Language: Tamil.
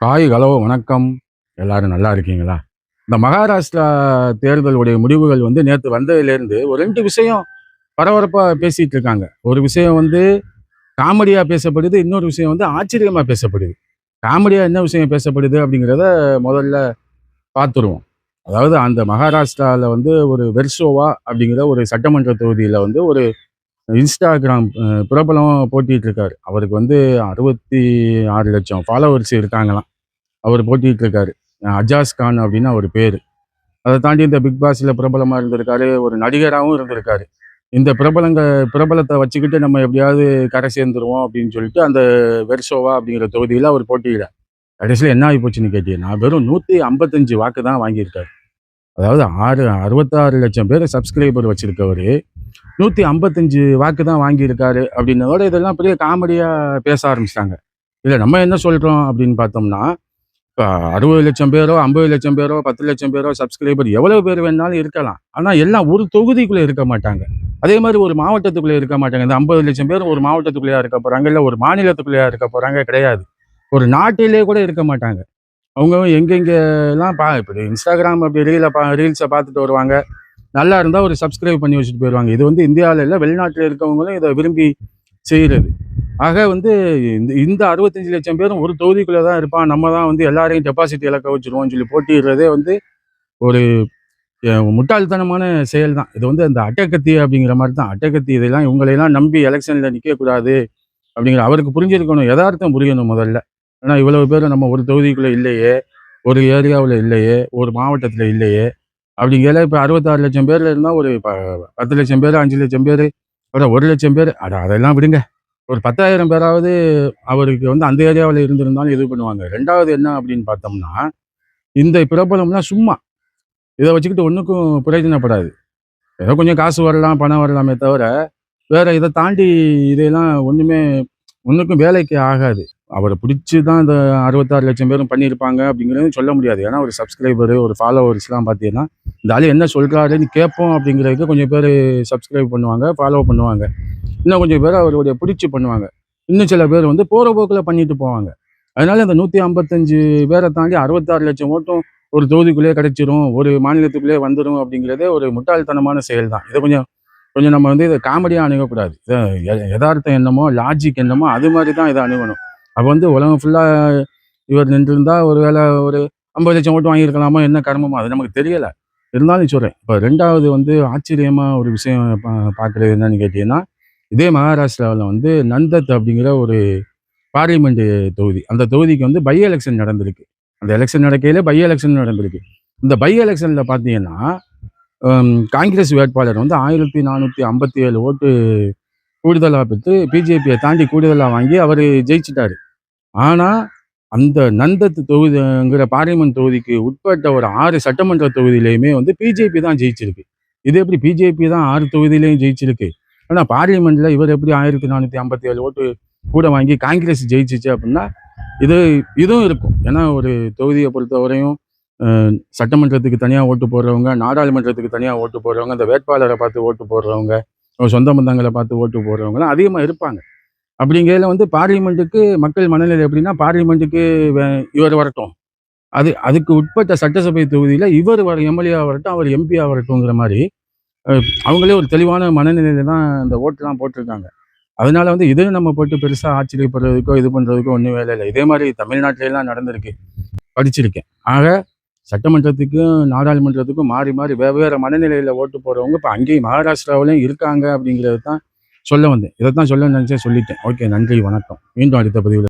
ஹாய் ஹலோ வணக்கம். எல்லாரும் நல்லா இருக்கீங்களா? இந்த மகாராஷ்டிரா தேர்தலுடைய முடிவுகள் வந்து நேற்று வந்ததுலேருந்து ஒரு ரெண்டு விஷயம் பரபரப்பாக பேசிகிட்டு இருக்காங்க. ஒரு விஷயம் வந்து காமெடியாக பேசப்படுது இன்னொரு விஷயம் வந்து ஆச்சரியமாக பேசப்படுது. காமெடியாக என்ன விஷயம் பேசப்படுது அப்படிங்கிறத முதல்ல பார்த்துருவோம். அதாவது அந்த மகாராஷ்டிராவில் வந்து ஒரு வெர்சோவா அப்படிங்கிற ஒரு சட்டமன்ற தொகுதியில் வந்து ஒரு இன்ஸ்டாகிராம் பிரபலம் போட்டிகிட்டு இருக்காரு அவருக்கு வந்து அறுபத்தி ஆறு லட்சம் ஃபாலோவர்ஸ் இருக்காங்களாம். அவர் போட்டிகிட்டு இருக்காரு அஜாஸ் கான் அப்படின்னு அவர் பேர். அதை தாண்டி இந்த பிக் பாஸில் பிரபலமாக இருந்திருக்காரு ஒரு நடிகராகவும் இருந்திருக்காரு. இந்த பிரபலங்க பிரபலத்தை வச்சுக்கிட்டு நம்ம எப்படியாவது கரை சேர்ந்துருவோம் அப்படின்னு சொல்லிட்டு அந்த வெர்சோவா அப்படிங்கிற தொகுதியில் அவர் போட்டியிட கடைசியில் என்ன ஆகி போச்சுன்னு கேட்டீங்கன்னா வெறும் நூற்றி ஐம்பத்தஞ்சு வாக்கு தான் வாங்கியிருக்காரு. அதாவது ஆறு அறுபத்தாறு லட்சம் பேர் சப்ஸ்கிரைபர் வச்சிருக்கவர். நூற்றி ஐம்பத்தஞ்சு வாக்கு தான் வாங்கியிருக்காரு அப்படின்னதோட இதெல்லாம் பெரிய காமெடியாக பேச ஆரம்பிச்சிட்டாங்க. இல்லை நம்ம என்ன சொல்கிறோம் அப்படின்னு பார்த்தோம்னா இப்போ அறுபது லட்சம் பேரோ ஐம்பது லட்சம் பேரோ பத்து லட்சம் பேரோ சப்ஸ்கிரைபர் எவ்வளோ பேர் வேணாலும் இருக்கலாம். ஆனால் எல்லாம் ஒரு தொகுதிக்குள்ளே இருக்க மாட்டாங்க. அதே மாதிரி ஒரு மாவட்டத்துக்குள்ளே இருக்க மாட்டாங்க. இந்த ஐம்பது லட்சம் பேர் ஒரு மாவட்டத்துக்குள்ளேயா இருக்க போகிறாங்க இல்லை ஒரு மாநிலத்துக்குள்ளேயா இருக்க போகிறாங்க கிடையாது. ஒரு நாட்டிலே கூட இருக்க மாட்டாங்க. அவங்க எங்கெங்கெல்லாம் பா இப்படி இன்ஸ்டாகிராம் அப்படி ரீலை பா ரீல்ஸை பார்த்துட்டு வருவாங்க. நல்லா இருந்தால் ஒரு சப்ஸ்கிரைப் பண்ணி வச்சுட்டு போயிடுவாங்க இது வந்து இந்தியாவில் இல்லை வெளிநாட்டில் இருக்கவங்களும் இதை விரும்பி செய்கிறது ஆக வந்து இந்த இந்த அறுபத்தஞ்சு லட்சம் பேரும் ஒரு தொகுதிக்குள்ளே தான் இருப்பான். நம்ம தான் வந்து எல்லாரையும் டெபாசிட் இலக்க வச்சிருவோம்னு சொல்லி போட்டிடுறதே வந்து ஒரு முட்டாள்தனமான செயல் தான் இது வந்து அந்த அட்டக்கத்தி அப்படிங்கிற மாதிரி தான். அட்டக்கத்தி இதெல்லாம் இவங்களையெல்லாம் நம்பி எலெக்ஷனில் நிற்கக்கூடாது அப்படிங்கிற அவருக்கு புரிஞ்சிருக்கணும் யதார்த்தம் புரியணும் முதல்ல. ஏன்னா இவ்வளவு பேர் நம்ம ஒரு தொகுதிக்குள்ளே இல்லையே ஒரு ஏரியாவில் இல்லையே ஒரு மாவட்டத்தில் இல்லையே அப்படிங்கிற இப்போ அறுபத்தாறு லட்சம் பேர்ல இருந்தால் ஒரு ப பத்து லட்சம் பேர் அஞ்சு லட்சம் பேர் அப்புறம் ஒரு லட்சம் பேர் அட அதெல்லாம் விடுங்க. ஒரு பத்தாயிரம் பேராவது அவருக்கு வந்து அந்த ஏரியாவில் இருந்திருந்தாலும் இது பண்ணுவாங்க. ரெண்டாவது என்ன அப்படின்னு பார்த்தோம்னா இந்த பிரபலம்னா சும்மா இதை வச்சுக்கிட்டு ஒன்றுக்கும் பிரயோஜனப்படாது. ஏதோ கொஞ்சம் காசு வரலாம் பணம் வரலாமே தவிர வேறு இதை தாண்டி இதையெல்லாம் ஒன்றுமே ஒன்றுக்கும் வேலைக்கு ஆகாது. அவரை பிடிச்சி தான் இந்த அறுபத்தாறு லட்சம் பேரும் பண்ணியிருப்பாங்க அப்படிங்கிறது சொல்ல முடியாது. ஏன்னா ஒரு சப்ஸ்கிரைபரு ஒரு ஃபாலோவர்ஸ்லாம் பார்த்தீங்கன்னா இந்த ஆள் என்ன சொல்கிறாருன்னு கேட்போம் அப்படிங்கிறதுக்கு கொஞ்சம் பேர் சப்ஸ்கிரைப் பண்ணுவாங்க ஃபாலோ பண்ணுவாங்க. இன்னும் கொஞ்சம் பேர் அவருடைய பிடிச்சி பண்ணுவாங்க. இன்னும் சில பேர் வந்து போகிற போக்கில் பண்ணிட்டு போவாங்க. அதனால இந்த நூற்றி ஐம்பத்தஞ்சு பேரை தாண்டி அறுபத்தாறு லட்சம் ஓட்டும் ஒரு தொகுதிக்குள்ளேயே கிடைச்சிரும் ஒரு மாநிலத்துக்குள்ளேயே வந்துடும் அப்படிங்கிறதே ஒரு முட்டாள்தனமான செயல் தான் இதை கொஞ்சம் கொஞ்சம் நம்ம வந்து இதை காமெடியாக அணுகக்கூடாது. இதை யதார்த்தம் என்னமோ லாஜிக் என்னமோ அது மாதிரி தான் இதை அணுகணும். அப்போ வந்து உலகம் ஃபுல்லாக இவர் நின்றுருந்தா ஒரு வேளை ஒரு ஐம்பது லட்சம் ஓட்டு வாங்கியிருக்கலாமோ என்ன கர்மமோ அது நமக்கு தெரியலை. இருந்தாலும் சொல்கிறேன் இப்போ ரெண்டாவது வந்து ஆச்சரியமாக ஒரு விஷயம் பா பார்க்குறது என்னன்னு கேட்டிங்கன்னா இதே மகாராஷ்டிராவில் வந்து நந்தத் அப்படிங்கிற ஒரு பார்லிமெண்ட் தொகுதி. அந்த தொகுதிக்கு வந்து பை எலெக்ஷன் நடந்திருக்கு. அந்த எலெக்ஷன் நடக்கையில பை எலெக்ஷன் நடந்திருக்கு. இந்த பை எலெக்ஷனில் பார்த்தீங்கன்னா காங்கிரஸ் வேட்பாளர் வந்து ஆயிரத்தி நானூற்றி ஐம்பத்தி ஏழு ஓட்டு கூடுதலாக பெற்று பிஜேபியை தாண்டி கூடுதலாக வாங்கி அவர் ஜெயிச்சிட்டாரு. ஆனால் அந்த நந்தத்து தொகுதிங்கிற பார்லிமெண்ட் தொகுதிக்கு உட்பட்ட ஒரு ஆறு சட்டமன்ற தொகுதியிலையுமே வந்து பிஜேபி தான் ஜெயிச்சிருக்கு. இது எப்படி பிஜேபி தான் ஆறு தொகுதியிலையும் ஜெயிச்சிருக்கு? ஆனால் பார்லிமெண்ட்டில் இவர் எப்படி ஆயிரத்தி நானூற்றி ஐம்பத்தி ஏழு ஓட்டு கூட வாங்கி காங்கிரஸ் ஜெயிச்சிச்சு அப்படின்னா இது இதுவும் இருக்கும். ஏன்னா ஒரு தொகுதியை பொறுத்தவரையும் சட்டமன்றத்துக்கு தனியாக ஓட்டு போடுறவங்க நாடாளுமன்றத்துக்கு தனியாக ஓட்டு போடுறவங்க அந்த வேட்பாளரை பார்த்து ஓட்டு போடுறவங்க சொந்த பந்தங்களை பார்த்து ஓட்டு போடுறவங்கலாம் அதிகமாக இருப்பாங்க. அப்படிங்கிறதுல வந்து பார்லிமெண்ட்டுக்கு மக்கள் மனநிலை எப்படின்னா பார்லிமெண்ட்டுக்கு வே- இவர் வரட்டும். அது அதுக்கு உட்பட்ட சட்டசபை தொகுதியில் இவர் வர எம்எல்ஏ வரட்டும் அவர் எம்பி வரட்டும்ங்கிற மாதிரி அவங்களே ஒரு தெளிவான மனநிலையில தான் இந்த ஓட்டுலாம் போட்டிருக்காங்க. அதனால வந்து இதையும் நம்ம போட்டு பெருசாக ஆச்சரியப்படுறதுக்கோ இது பண்ணுறதுக்கோ ஒன்றும் வேலை இல்லை. இதே மாதிரி தமிழ்நாட்டிலலாம் நடந்திருக்கு. படிச்சிருக்கேன். ஆக சட்டமன்றத்துக்கும் நாடாளுமன்றத்துக்கும் மாறி மாறி வெவ்வேறு மனநிலையில் ஓட்டு போடுறவங்க இப்போ அங்கேயும் மகாராஷ்டிராவிலையும் இருக்காங்க அப்படிங்கிறது தான் சொல்ல வந்தேன். இதை தான் சொல்ல நினச்சேன் சொல்லிட்டேன். ஓகே நன்றி வணக்கம். மீண்டும் அடுத்த பதிவில்